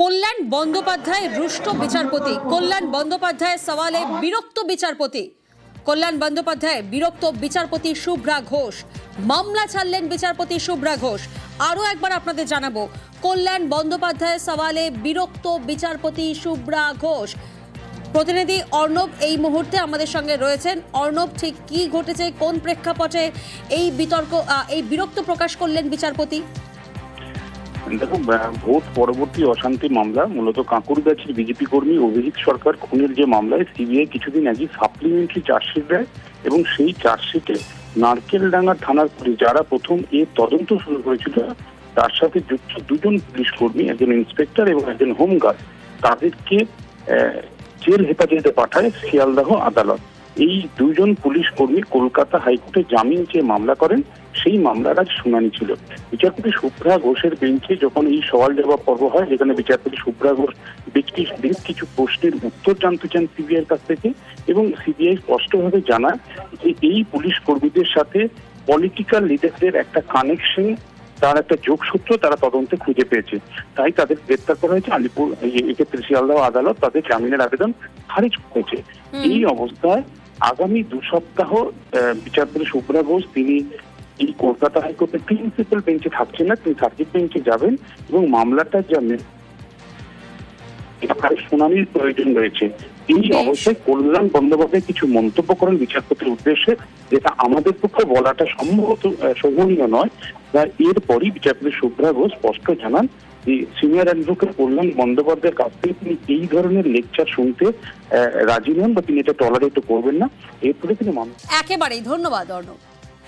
কল্যাণ বন্দ্যোপাধ্যায় রুষ্ট বিচারপতি। কল্যাণ বন্দ্যোপাধ্যায়ের সওয়ালে বিরক্ত বিচারপতি। কল্যাণ বন্দ্যোপাধ্যায় বিরক্ত বিচারপতি শুভ্রা ঘোষ। মামলা ছাড়লেন বিচারপতি শুভ্রা ঘোষ। আরও একবার আপনাদের জানাব, কল্যাণ বন্দ্যোপাধ্যায়ের সওয়ালে বিরক্ত বিচারপতি শুভ্রা ঘোষ। প্রতিনিধি অর্ণব এই মুহূর্তে আমাদের সঙ্গে রয়েছেন। অর্ণব, ঠিক কি ঘটেছে? কোন প্রেক্ষাপটে এই বিতর্ক এই বিরক্ত প্রকাশ করলেন বিচারপতি? দেখো ভোট পরবর্তী অশান্তি মামলা, মূলত কাঁকুরগাছির বিজেপি কর্মী অভিজিৎ সরকার, খুনের যে মামলায় সিবিআই কিছুদিন আগে সাপ্লিমেন্টারি চার্জশিট দেয় এবং সেই চার্জশিটে নারকেলডাঙ্গা থানার পুলিশ, যারা প্রথম এ তদন্ত শুরু করেছিল, তার সাথে যুক্ত দুজন পুলিশ কর্মী, একজন ইন্সপেক্টর এবং একজন হোমগার্ড তাদেরকে জেল হেফাজতে পাঠায় শিয়ালদাহ আদালত। এই দুজন পুলিশ কর্মী কলকাতা হাইকোর্টে জামিন চেয়ে মামলা করেন। সেই মামলার আজ শুনানি ছিল। বিচারপতি শুভ্রা ঘোষের বেঞ্চে যখন এই সওয়াল জবাব পর্ব হয় যেখানে বিচারপতি শুভ্রা ঘোষ কিছু বেশ কিছু প্রশ্নের উত্তর জানতে চান সিবিআই এর কাছ থেকে এবং সিবিআই স্পষ্টভাবে জানায় যে এই পুলিশ কর্মীদের সাথে পলিটিক্যাল লিডারদের একটা কানেকশন তার একটা যোগসূত্র তারা তদন্তে খুঁজে পেয়েছে। তাই তাদের গ্রেপ্তার করা হয়েছে। আলিপুর এক্ষেত্রে শিয়ালদহ আদালত তাদের জামিনের আবেদন খারিজ করেছে। এই অবস্থায় আগামী দু সপ্তাহ বিচারপতি শুভ্রা ঘোষ তিনি এই কলকাতা হাইকোর্টের প্রিন্সিপাল বেঞ্চে থাকছেন না তিনি সার্কিট বেঞ্চে যাবেন এবং মামলাটা যা মে- এখানে শুনানির প্রয়োজন রয়েছে। বেশ। অবস্থায় কল্যাণ বন্দ্যোপাধ্যায় কিছু মন্তব্য করেন বিচারপতির উদ্দেশ্যে যেটা আমাদের পক্ষে বলাটা সম্ভবত শোভনীয় নয়। এরপরই বিচারপতি শুভ্রা ঘোষ স্পষ্ট জানান যে সিনিয়র অ্যাডভোকেট কল্যাণ বন্দ্যোপাধ্যায়ের কাছ থেকে তিনি এই ধরনের লেকচার শুনতে রাজি নন বা তিনি এটা টলারেট করবেন না। এরপরে তিনি মামলা একেবারেই ধন্যবাদ অর্ণব।